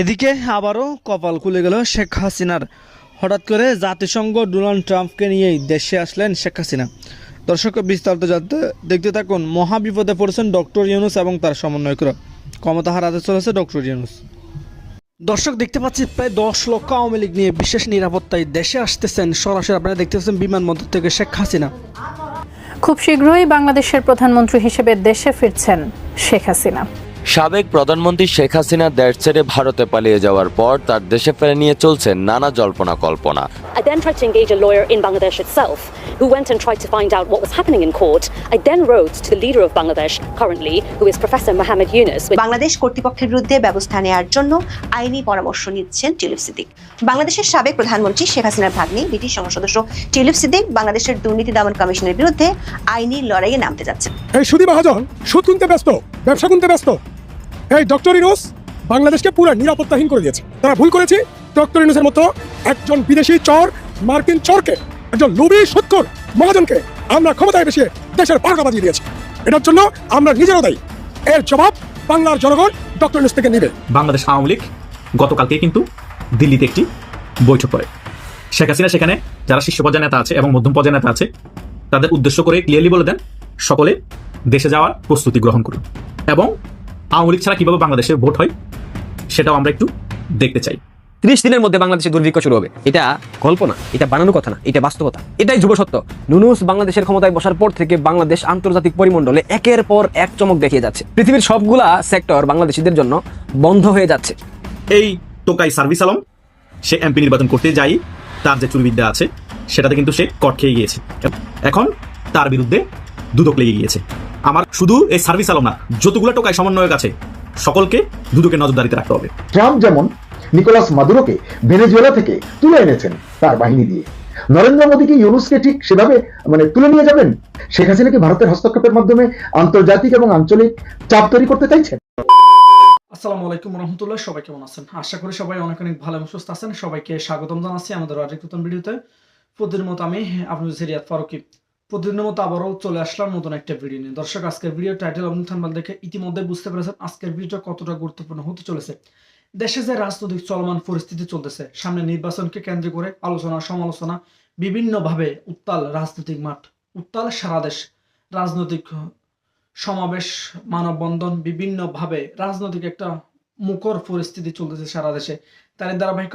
এদিকে আবারও কপাল খুলে গেল শেখ হাসিনার। হঠাৎ করে জাতিসংঘ ডোনাল্ড ট্রাম্পকে নিয়েই দেশে আসলেন শেখ হাসিনা। দর্শক, বিস্তারিত জানতে দেখতে থাকুন মহা বিপদে পড়েছেন ডক্টর ইউনুস এবং তার সমন্বয়করা। ক্ষমতা হারাতে চলেছে ডক্টর ইউনুস। দর্শক, দেখতে পাচ্ছি প্রায় দশ লক্ষ আওয়ামী লীগ নিয়ে বিশেষ নিরাপত্তায় দেশে আসতেছেন। সরাসরি আপনারা দেখতে পাচ্ছেন বিমানবন্দর থেকে শেখ হাসিনা। খুব শীঘ্রই বাংলাদেশের প্রধানমন্ত্রী হিসেবে দেশে ফিরছেন শেখ হাসিনা। সাবেক প্রধানমন্ত্রী শেখ হাসিনা দেশ ছেড়ে ভারতে পালিয়ে যাওয়ার পর তার দেশে ফেরে নিয়ে চলছে নানা জল্পনা কল্পনা I then tried to engage a lawyer in Bangladesh itself, who went and tried to find out what was happening in court. I then wrote to the leader of Bangladesh currently, who is Professor Mohammed Yunus. Bangladesh কর্তৃপক্ষের বিরুদ্ধে ব্যবস্থা নেওয়ার জন্য আইনি পরামর্শ নিচ্ছেন tulip Siddique বাংলাদেশের সাবেক প্রধানমন্ত্রী শেখ হাসিনার ভাগ্নি ব্রিটিশ সংসদ সদস্য টিলিপ সিদ্দিক বাংলাদেশের দুর্নীতি দমন কমিশনের বিরুদ্ধে আইনি লড়াইয়ে নামতে যাচ্ছেন এই সুদী মহাজন সুদ কিনতে ব্যস্ত ব্যবসা কিনতে ব্যস্ত এই, ডক্টর ইনুস, বাংলাদেশকে পুরো নিরাপত্তাহীন করে দিয়েছে। তারা ভুল করেছে। ডক্টর ইনুসের মতো একজন বিদেশি চর, মার্কিন চরকে, একজন লোভী সুৎখর মহাজনকে আমরা ক্ষমতায় বসিয়ে দেশের বারোটা বাজিয়ে দিয়েছি। এটার জন্য আমরা নিজেরও দায়ী। এর জবাব বাংলার জনগণ ডক্টর ইনুস থেকে নিবে। বাংলাদেশ আওয়ামী লীগ গতকালকে কিন্তু দিল্লিতে একটি বৈঠক করে। শেখ হাসিনা সেখানে যারা শীর্ষ পর্যায়ে নেতা আছে এবং মধ্যম পর্যায়ে নেতা আছে, তাদের উদ্দেশ্য করে ক্লিয়ারলি বলে দেন, সকলে দেশে যাওয়ার প্রস্তুতি গ্রহণ করুন এবং আওয়ামী লীগ ছাড়া কীভাবে বাংলাদেশে ভোট হয় সেটাও আমরা একটু দেখতে চাই। ত্রিশ দিনের মধ্যে বাংলাদেশে দুর্ভিক্ষ শুরু হবে। এটা কল্পনা এটা বানানো কথা না এটা বাস্তবতা। এটাই যুব সত্য। নুনুস বাংলাদেশের ক্ষমতায় বসার পর থেকে বাংলাদেশ আন্তর্জাতিক পরিমণ্ডলে একের পর এক চমক দেখিয়ে যাচ্ছে। পৃথিবীর সবগুলা সেক্টর বাংলাদেশিদের জন্য বন্ধ হয়ে যাচ্ছে। এই টোকাই সার্ভিস আলম সে এমপি নির্বাচন করতে যাই তার যে চুরিবিদ্যা আছে সেটাতে কিন্তু সে কট খেয়ে গিয়েছে। এখন তার বিরুদ্ধে দুদক লেগে গিয়েছে। আমার শুধু এই সার্ভিস আলম না যতগুলো টোকাই সমন্বয়ক আছে সকলকে দুদকের নজরদারিতে রাখতে হবে। ট্রাম্প যেমন নিকোলাস মাদুরোকে ভেনেজুয়েলা থেকে তুলে এনেছেন তার বাহিনী দিয়ে। নরেন্দ্র মোদীকে ইউনুসকে ঠিক সেভাবে মানে তুলে নিয়ে যাবেন? শেখ হাসিনাকে ভারতের হস্তক্ষেপের মাধ্যমে আন্তর্জাতিক এবং আঞ্চলিক চাপ তৈরি করতে চাইছেন? আসসালামু আলাইকুম রহমতুল্লাহ সবাই কেমন আছেন? আশা করি সবাই অনেক অনেক ভালো এবং সুস্থ আছেন। সবাইকে স্বাগতম জানাচ্ছি আমাদের আরেক নতুন ভিডিওতে। প্রতিদিনের মতো আমি আপনাদের সিরিয়াত ফারুকি। প্রতিদিনের মতো আবারও চলে আসলাম নতুন একটা ভিডিও নিয়ে। দর্শক, আজকের ভিডিও টাইটেল এবং দেখে ইতিমধ্যে বুঝতে পেরেছেন আজকের ভিডিওটা কতটা গুরুত্বপূর্ণ হতে চলেছে। দেশে যে রাজনৈতিক চলমান পরিস্থিতি চলতেছে, সামনে নির্বাচনকে কেন্দ্র করে আলোচনা, সমালোচনা, বিভিন্নভাবে উত্তাল রাজনৈতিক মাঠ, উত্তাল সারা দেশ, রাজনৈতিক সমাবেশ, মানববন্ধন, বিভিন্নভাবে রাজনৈতিক একটা মুখর পরিস্থিতি চলতেছে সারা দেশে। তারই ধারাবাহিক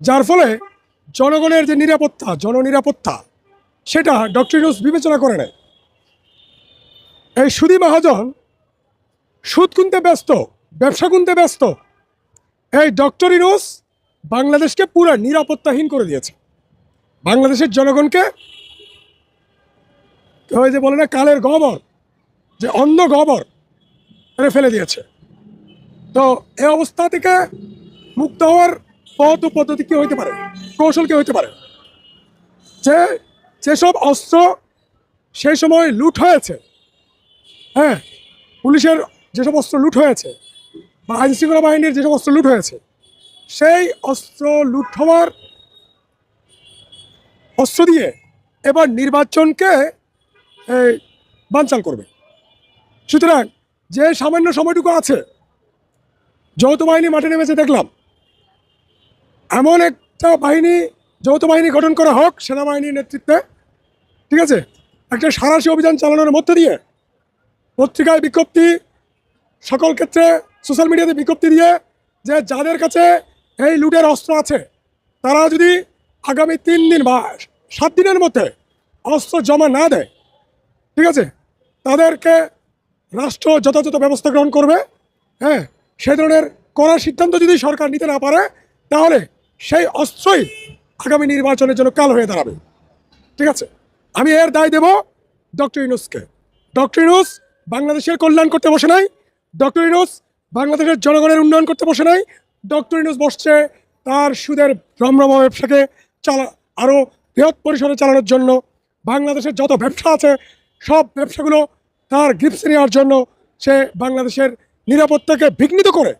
যার ফলে জনগণের যে নিরাপত্তা, জননিরাপত্তা, সেটা ডক্টর ইনুস বিবেচনা করে নেয়। এই সুদী মহাজন সুদ কিনতে ব্যস্ত, ব্যবসা কিনতে ব্যস্ত। এই ডক্টর ইনুস বাংলাদেশকে পুরো নিরাপত্তাহীন করে দিয়েছে। বাংলাদেশের জনগণকে ওই যে বলে না, কালের গবর, যে অন্ধ গবর ফেলে দিয়েছে। তো এই অবস্থা থেকে মুক্ত হওয়ার ও পদ্ধতি কি হইতে পারে? কৌশল কি হইতে পারে? যে, যেসব অস্ত্র সেই সময় লুট হয়েছে হ্যাঁ পুলিশের যেসব অস্ত্র লুট হয়েছে বা আইন শৃঙ্খলা বাহিনীর যেসব অস্ত্র লুট হয়েছে, সেই অস্ত্র লুট হওয়ার অস্ত্র দিয়ে এবার নির্বাচনকে বানচাল করবে। সুতরাং যে সামান্য সময়টুকু আছে, যৌথ বাহিনী মাঠে নেমেছে, দেখলাম। এমন একটা বাহিনী, যৌথ বাহিনী গঠন করা হোক, সেনাবাহিনীর নেতৃত্বে, ঠিক আছে? একটা সারাশি অভিযান চালানোর মধ্যে দিয়ে পত্রিকায় বিজ্ঞপ্তি, সকল ক্ষেত্রে সোশ্যাল মিডিয়াতে বিজ্ঞপ্তি দিয়ে যে যাদের কাছে এই লুটের অস্ত্র আছে, তারা যদি আগামী তিন দিন বা সাত দিনের মধ্যে অস্ত্র জমা না দেয়, ঠিক আছে? তাদেরকে রাষ্ট্র যথাযথ ব্যবস্থা গ্রহণ করবে হ্যাঁ? সে ধরনের করার সিদ্ধান্ত যদি সরকার নিতে না পারে, তাহলে সেই অস্ত্রই আগামী নির্বাচনের জন্য কাল হয়ে দাঁড়াবে। ঠিক আছে? আমি এর দায় দেব ডক্টর ইউনুসকে। ডক্টর ইনুস বাংলাদেশের কল্যাণ করতে বসে নাই। ডক্টর ইউনুস বাংলাদেশের জনগণের উন্নয়ন করতে বসে নাই। ডক্টর ইনুস বসছে তার সুদের রমরমা ব্যবসাকে চালা আরও বৃহৎ পরিসরে চালানোর জন্য। বাংলাদেশের যত ব্যবসা আছে, সব ব্যবসাগুলো তার গ্রিপসে নেওয়ার জন্য সে বাংলাদেশের নিরাপত্তাকে বিঘ্নিত করে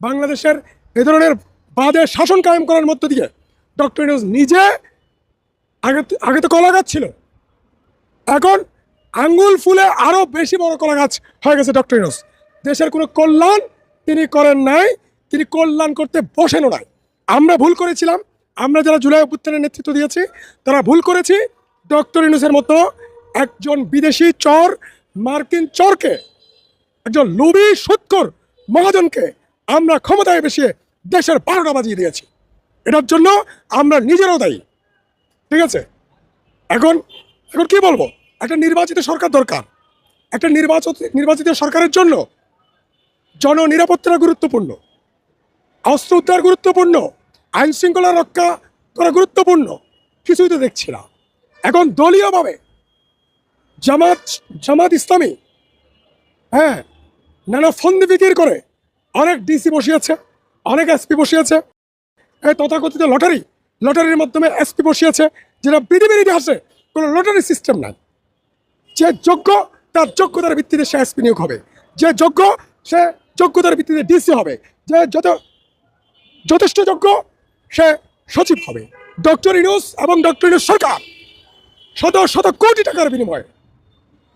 বাংলাদেশের এ ধরনের বাদে শাসন কায়েম করার মধ্য দিয়ে ডক্টর ইনুস নিজে আগে আগে তো কলা গাছ ছিল। এখন আঙ্গুল ফুলে আরও বেশি বড় কলা গাছ হয়ে গেছে ডক্টর ইনুস দেশের কোনো কল্যাণ তিনি করেন নাই, তিনি কল্যাণ করতে বসেনও নাই। আমরা ভুল করেছিলাম, আমরা যারা জুলাই অভ্যুত্থানের নেতৃত্ব দিয়েছি, তারা ভুল করেছি। ডক্টর ইনুসের মতো একজন বিদেশি চর, মার্কিন চরকে, একজন লোভী সুৎকর মহাজনকে আমরা ক্ষমতায় বেশিয়ে দেশের বারোটা বাজিয়ে দিয়েছি। এটার জন্য আমরা নিজেরাও দায়ী। ঠিক আছে? এখন এখন কি বলব? একটা নির্বাচিত সরকার দরকার। একটা নির্বাচিত নির্বাচিত সরকারের জন্য জননিরাপত্তা গুরুত্বপূর্ণ। অস্ত্র উদ্ধার গুরুত্বপূর্ণ। আইন শৃঙ্খলা রক্ষা করা গুরুত্বপূর্ণ। কিছুই তো দেখছি না। এখন দলীয়ভাবে জামাত জামাত ইসলামী হ্যাঁ নানা ফন্দি বিক্রি করে অনেক ডিসি বসিয়েছে। অনেক এসপি বসিয়েছে। এই তথাকথিত লটারি, লটারির মাধ্যমে এসপি বসিয়েছে, যেটা পৃথিবীর ইতিহাসে কোনো লটারি সিস্টেম নাই। যে যোগ্য, তার যোগ্যতার ভিত্তিতে সে এসপি নিয়োগ হবে। যে যোগ্য, সে যোগ্যতার ভিত্তিতে ডিসি হবে। যে যত, যথেষ্ট যোগ্য, সে সচিব হবে। ডক্টর ইনুস এবং ডক্টর ইনুস সরকার শত শত কোটি টাকার বিনিময়ে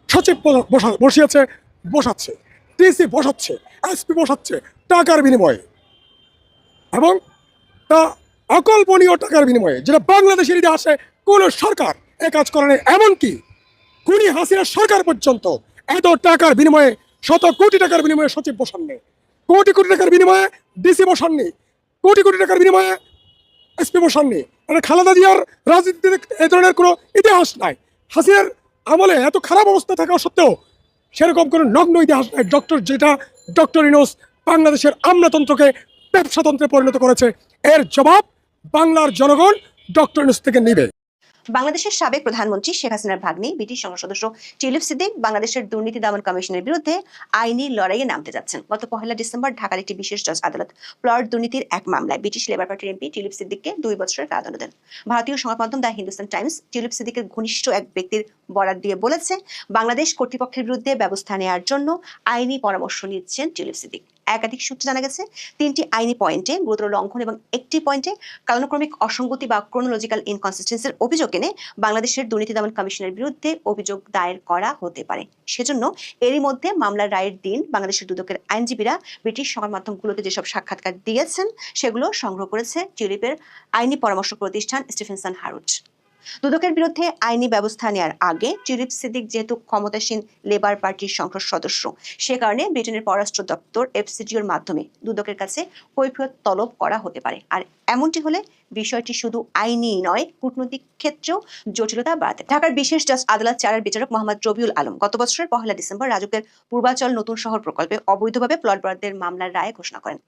সচিব বসা- বসিয়েছে, বসাচ্ছে ডিসি বসাচ্ছে এসপি বসাচ্ছে টাকার বিনিময়ে। এবং তা অকল্পনীয় টাকার বিনিময়ে যেটা বাংলাদেশের ইতিহাসে কোনো সরকার এ কাজ করে নাই। এমনকি খুনি হাসিনা সরকার পর্যন্ত এত টাকার বিনিময়ে, শত কোটি টাকার বিনিময়ে সচিব বসাননি। কোটি কোটি টাকার বিনিময়ে ডিসি বসাননি। কোটি কোটি টাকার বিনিময়ে এসপি বসাননি। মানে খালেদা জিয়ার রাজনীতিতে এ ধরনের কোনো ইতিহাস নাই। হাসিনার আমলে এত খারাপ অবস্থা থাকা সত্ত্বেও সেরকম কোনো নগ্ন ইতিহাস নাই। ডক্টর যেটা ডক্টর ইনোস বাংলাদেশের আমলাতন্ত্রকে ব্যবসাতন্ত্রে পরিণত করেছে। এর জবাব বাংলার জনগণ ডক্টর থেকে নেবে। বাংলাদেশের সাবেক প্রধানমন্ত্রী শেখ হাসিনার ভাগ্নি ব্রিটিশ সংসদ সদস্য টিউলিপ সিদ্দিক বাংলাদেশের দুর্নীতি দমন কমিশনের বিরুদ্ধে আইনি লড়াইয়ে নামতে যাচ্ছেন। গত পহেলা ডিসেম্বর ঢাকার একটি বিশেষ জজ আদালত প্লট দুর্নীতির এক মামলায় ব্রিটিশ লেবার পার্টির এমপি টিউলিপ সিদ্দিককে দুই বছরের কারাদণ্ড দেন। ভারতীয় সংবাদ মাধ্যম দ্য হিন্দুস্তান টাইমস টিউলিপ সিদ্দিকের ঘনিষ্ঠ এক ব্যক্তির বরাত দিয়ে বলেছে, বাংলাদেশ কর্তৃপক্ষের বিরুদ্ধে ব্যবস্থা নেওয়ার জন্য আইনি পরামর্শ নিচ্ছেন টিউলিপ সিদ্দিক। একাধিক সূত্রে জানা গেছে, তিনটি আইনি পয়েন্টে গুরুতর লঙ্ঘন এবং একটি পয়েন্টে কালানুক্রমিক অসঙ্গতি বা ক্রোনোলজিক্যাল ইনকনসিস্টেন্সির অভিযোগ এনে বাংলাদেশের দুর্নীতি দমন কমিশনের বিরুদ্ধে অভিযোগ দায়ের করা হতে পারে। সেজন্য এরই মধ্যে মামলার রায়ের দিন বাংলাদেশের দুদকের আইনজীবীরা ব্রিটিশ সংবাদ মাধ্যমগুলোতে যেসব সাক্ষাৎকার দিয়েছেন, সেগুলো সংগ্রহ করেছে টিউলিপের আইনি পরামর্শ প্রতিষ্ঠান স্টিফেনসন হারুট দুদকের বিরুদ্ধে আইনি ব্যবস্থা নেওয়ার আগে চিরিপ সিদ্দিক যেহেতু ক্ষমতাসীন লেবার পার্টির সংসদ সদস্য, সে কারণে ব্রিটেনের পররাষ্ট্র দপ্তর এফসিজিওর মাধ্যমে দুদকের কাছে কৈফিয়ত তলব করা হতে পারে। আর এমনটি হলে বিষয়টি শুধু আইনি নয়, কূটনৈতিক ক্ষেত্রেও জটিলতা বাড়াতে। ঢাকার বিশেষ জাজ আদালত চারের বিচারক মোহাম্মদ রবিউল আলম গত বছরের পহেলা ডিসেম্বর রাজুকের পূর্বাচল নতুন শহর প্রকল্পে অবৈধভাবে প্লট বরাদ্দের মামলার রায় ঘোষণা করেন।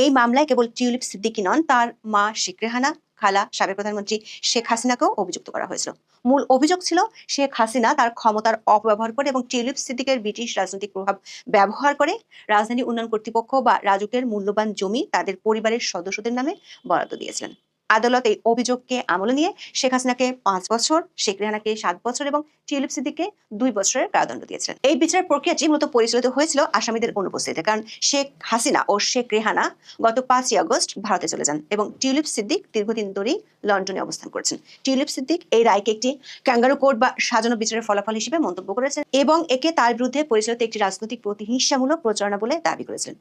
এই মামলায় কেবল টিউলিপ সিদ্দিকি নন, তার মা শিখ রেহানা খালা সাবেক প্রধানমন্ত্রী শেখ হাসিনাকেও অভিযুক্ত করা হয়েছিল। মূল অভিযোগ ছিল, শেখ হাসিনা তার ক্ষমতার অপব্যবহার করে এবং টিউলিপ সিদ্দিকের ব্রিটিশ রাজনৈতিক প্রভাব ব্যবহার করে রাজধানী উন্নয়ন কর্তৃপক্ষ বা রাজুকের মূল্যবান জমি তাদের পরিবারের সদস্যদের নামে বরাদ্দ দিয়েছিলেন। আদালত এই অভিযোগকে আমলে নিয়ে শেখ হাসিনাকে পাঁচ বছর, শেখ রেহানাকে সাত বছর এবং টিউলিপ সিদ্দিককে দুই বছরের কারাদণ্ড দিয়েছিলেন এই বিচার প্রক্রিয়াটি মূলত পরিচালিত হয়েছিল আসামিদের অনুপস্থিতিতে, কারণ শেখ হাসিনা ও শেখ রেহানা গত পাঁচই আগস্ট ভারতে চলে যান এবং টিউলিপ সিদ্দিক দীর্ঘদিন ধরেই লন্ডনে অবস্থান করেছেন। টিউলিপ সিদ্দিক এই রায়কে একটি ক্যাঙ্গারু কোর্ট বা সাজানো বিচারের ফলাফল হিসেবে মন্তব্য করেছেন এবং একে তার বিরুদ্ধে পরিচালিত একটি রাজনৈতিক প্রতিহিংসামূলক প্রচারণা বলে দাবি করেছিলেন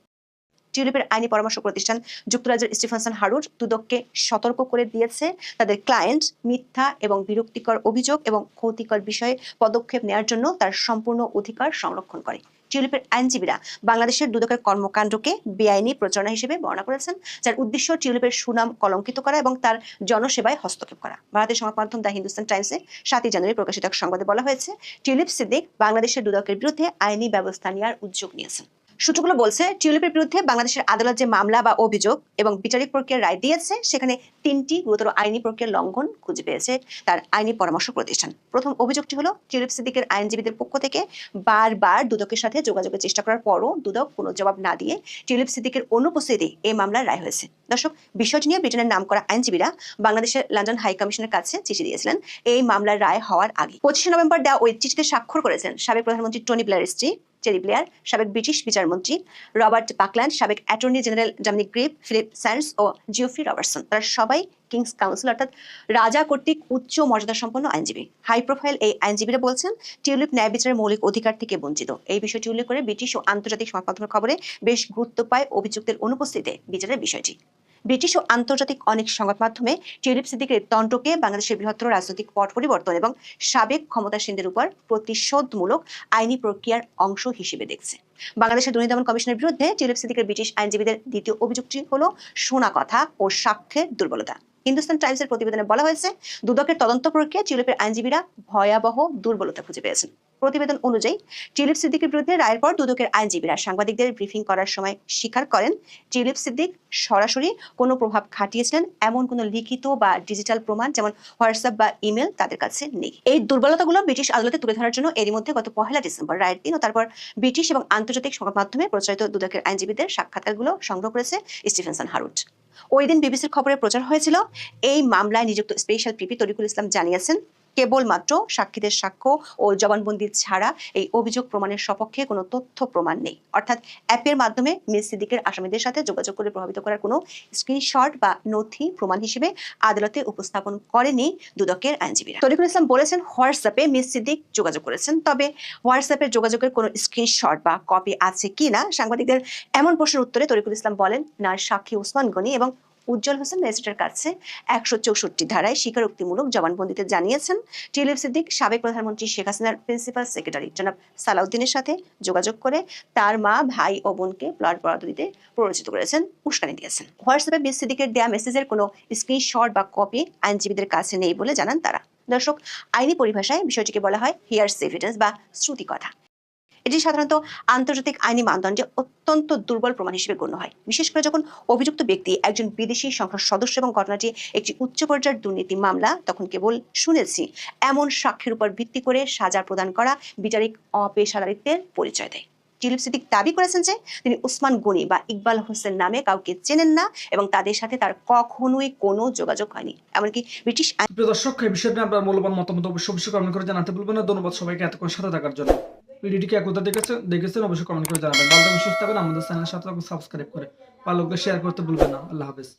টিউলিপের আইনি পরামর্শ প্রতিষ্ঠান যুক্তরাজ্যের স্টিফেনসন হারুর দুদককে সতর্ক করে দিয়েছে। তাদের ক্লায়েন্ট মিথ্যা এবং বিরক্তিকর অভিযোগ এবং ক্ষতিকর বিষয়ে পদক্ষেপ নেওয়ার জন্য তার সম্পূর্ণ অধিকার সংরক্ষণ করে। টিউলিপের আইনজীবীরা বাংলাদেশের দুদকের কর্মকাণ্ডকে বেআইনি প্রচারণা হিসেবে বর্ণনা করেছেন, যার উদ্দেশ্য টিউলিপের সুনাম কলঙ্কিত করা এবং তার জনসেবায় হস্তক্ষেপ করা। ভারতের সংবাদ মাধ্যম দ্য হিন্দুস্তান টাইমসে সাতই জানুয়ারি প্রকাশিত এক সংবাদে বলা হয়েছে, টিউলিপ সিদ্দিক বাংলাদেশের দুদকের বিরুদ্ধে আইনি ব্যবস্থা নেওয়ার উদ্যোগ নিয়েছেন। সূত্রগুলো বলছে, টিউলিপের বিরুদ্ধে বাংলাদেশের আদালত যে মামলা বা অভিযোগ এবং বিচারিক প্রক্রিয়ার রায় দিয়েছে, সেখানে তিনটি গুরুতর আইনি প্রক্রিয়ার লঙ্ঘন খুঁজে পেয়েছে তার আইনি পরামর্শ প্রতিষ্ঠান। প্রথম অভিযোগটি হলো, টিউলিপ সিদ্দিকের আইনজীবীদের পক্ষ থেকে বারবার দুদকের সাথে যোগাযোগের চেষ্টা করার পরও দুদক কোনো জবাব না দিয়ে টিউলিপ সিদ্দিকের অনুপস্থিতি এই মামলার রায় হয়েছে। দর্শক, বিষয়টি নিয়ে ব্রিটেনের নাম করা আইনজীবীরা বাংলাদেশের লন্ডন হাই কমিশনের কাছে চিঠি দিয়েছিলেন। এই মামলার রায় হওয়ার আগে পঁচিশে নভেম্বর দেওয়া ওই চিঠিতে স্বাক্ষর করেছেন সাবেক প্রধানমন্ত্রী টনি ব্লেয়ার স্ত্রী। টেরি ব্লেয়ার সাবেক ব্রিটিশ বিচারমন্ত্রী রবার্ট বাকল্যান্ড সাবেক attorney general Dominic Grieve, Philippe Sands ও জিওফ্রি রবার্টসন। তারা সবাই কিংস কাউন্সিল অর্থাৎ রাজা কর্তৃক উচ্চ মর্যাদা সম্পন্ন আইনজীবী। হাই প্রোফাইল এই আইনজীবীরা বলছেন, টিউলিপ ন্যায় বিচারের মৌলিক অধিকার থেকে বঞ্চিত। এই বিষয়টি উল্লেখ করে ব্রিটিশ ও আন্তর্জাতিক সংবাদ খবরে বেশ গুরুত্ব পায় অভিযুক্তের অনুপস্থিতিতে বিচারের বিষয়টি। ব্রিটিশ ও আন্তর্জাতিক অনেক সংবাদ মাধ্যমে টিউলিপ সিদ্দিকের দণ্ডকে বাংলাদেশের বৃহত্তর রাজনৈতিক পট পরিবর্তন এবং সাবেক ক্ষমতাসীনদের উপর প্রতিশোধমূলক আইনি প্রক্রিয়ার অংশ হিসেবে দেখছে। বাংলাদেশের দুর্নীতি দমন কমিশনের বিরুদ্ধে টিউলিপ সিদ্দিকের ব্রিটিশ আইনজীবীদের দ্বিতীয় অভিযোগটি হলো শোনা কথা ও সাক্ষ্যের দুর্বলতা। হিন্দুস্তান টাইমসের প্রতিবেদনে বলা হয়েছে, দুদকের তদন্ত প্রক্রিয়া টিউলিপের আইনজীবীরা ভয়াবহ দুর্বলতা খুঁজে পেয়েছেন। প্রতিবেদন অনুযায়ী টিউলিপ সিদ্দিকের বিরুদ্ধে রায়ের পর দুদকের আইনজীবীরা সাংবাদিকদের ব্রিফিং করার সময় স্বীকার করেন টিউলিপ সিদ্দিক সরাসরি কোনো প্রভাব খাটিয়েছিলেন এমন কোনো লিখিত বা ডিজিটাল প্রমাণ যেমন হোয়াটসঅ্যাপ বা ইমেল তাদের কাছে নেই। এই দুর্বলতাগুলো ব্রিটিশ আদালতে তুলে ধরার জন্য এরই মধ্যে গত পহেলা ডিসেম্বর রায়ের দিন ও তারপর ব্রিটিশ এবং আন্তর্জাতিক সংবাদ মাধ্যমে প্রচারিত দুদকের আইনজীবীদের সাক্ষাৎকারগুলো সংগ্রহ করেছে স্টিফেনসন হারুট। ওই দিন বিবিসির খবরে প্রচার হয়েছিল, এই মামলায় নিযুক্ত স্পেশাল পিপি তরিকুল ইসলাম জানিয়েছেন কেবলমাত্র সাক্ষীদের সাক্ষ্য ও জবানবন্দি ছাড়া এই অভিযোগ প্রমাণের সপক্ষে কোনো তথ্য প্রমাণ নেই। অর্থাৎ অ্যাপের মাধ্যমে মিস সিদ্দিকের আসামিদের সাথে যোগাযোগ করে প্রভাবিত করার কোনো স্ক্রিনশট বা নথি প্রমাণ হিসেবে আদালতে উপস্থাপন করেনি দুদকের আইনজীবীরা। তরিকুল ইসলাম বলেছেন, হোয়াটসঅ্যাপে মিস সিদ্দিক যোগাযোগ করেছেন। তবে হোয়াটসঅ্যাপের যোগাযোগের কোনো স্ক্রিনশট বা কপি আছে কিনা, সাংবাদিকদের এমন প্রশ্নের উত্তরে তরিকুল ইসলাম বলেন, না, সাক্ষী ওসমান গনি এবং উজ্জ্বল হোসেন ম্যাজিস্ট্রেটের কাছে একশো চৌষট্টি ধারায় স্বীকারোক্তিমূলক জবানবন্দিতে জানিয়েছেন টিউলিপ সিদ্দিক সাবেক প্রধানমন্ত্রী শেখ হাসিনার প্রিন্সিপাল সেক্রেটারি। জনাব সালাউদ্দিনের সাথে যোগাযোগ করে তার মা, ভাই ও বোনকে প্লট বরাদ্দ দিতে প্ররোচিত করেছেন, উস্কানি দিয়েছেন। হোয়াটসঅ্যাপে বিস সিদ্দিকের দেয়া মেসেজের কোনো স্ক্রিনশট বা কপি আইনজীবীদের কাছে নেই বলে জানান তারা। দর্শক, আইনি পরিভাষায় বিষয়টিকে বলা হয় হিয়ার্স এভিডেন্স বা শ্রুতি কথা। এটি সাধারণত আন্তর্জাতিক আইনি মানদণ্ডে অত্যন্ত দুর্বল প্রমাণ হিসেবে গণ্য হয়। বিশেষ করে যখন অভিযুক্ত ব্যক্তি একজন বিদেশি সংসদ সদস্য এবং ঘটনাটি একটি উচ্চ পর্যায়ের দুর্নীতি মামলা, তখন কেবল শুনেছি, এমন সাক্ষ্যের উপর ভিত্তি করে সাজা প্রদান করা বিচারিক অপেশাদারিত্বের পরিচয় দেয়। টিলিপ সিদ্দিক দাবি করেছেন যে, তিনি উসমান গনি বা ইকবাল হোসেন নামে কাউকে চেনেন না এবং তাদের সাথে তার কখনোই কোনো যোগাযোগ হয়নি। এমনকি ব্রিটিশ দর্শক, এই বিষয়ে নিয়ে আপনার মূল্যবান মতামত অবশ্যই অবশ্যই কমেন্ট করে জানাতে ভুলবেন না। ধন্যবাদ সবাইকে এতক্ষণ সাথে থাকার জন্য। ভিডিওটিকে কোথা দেখেছেন দেখেছেন অবশ্যই কমেন্ট করে জানাবেন। ভালো থাকবেন, সুস্থ থাকবেন, আমাদের চ্যানেল সাথে সাবস্ক্রাইব করে। ভালো শেয়ার করতে ভুলবেন না। আল্লাহ হাফেজ।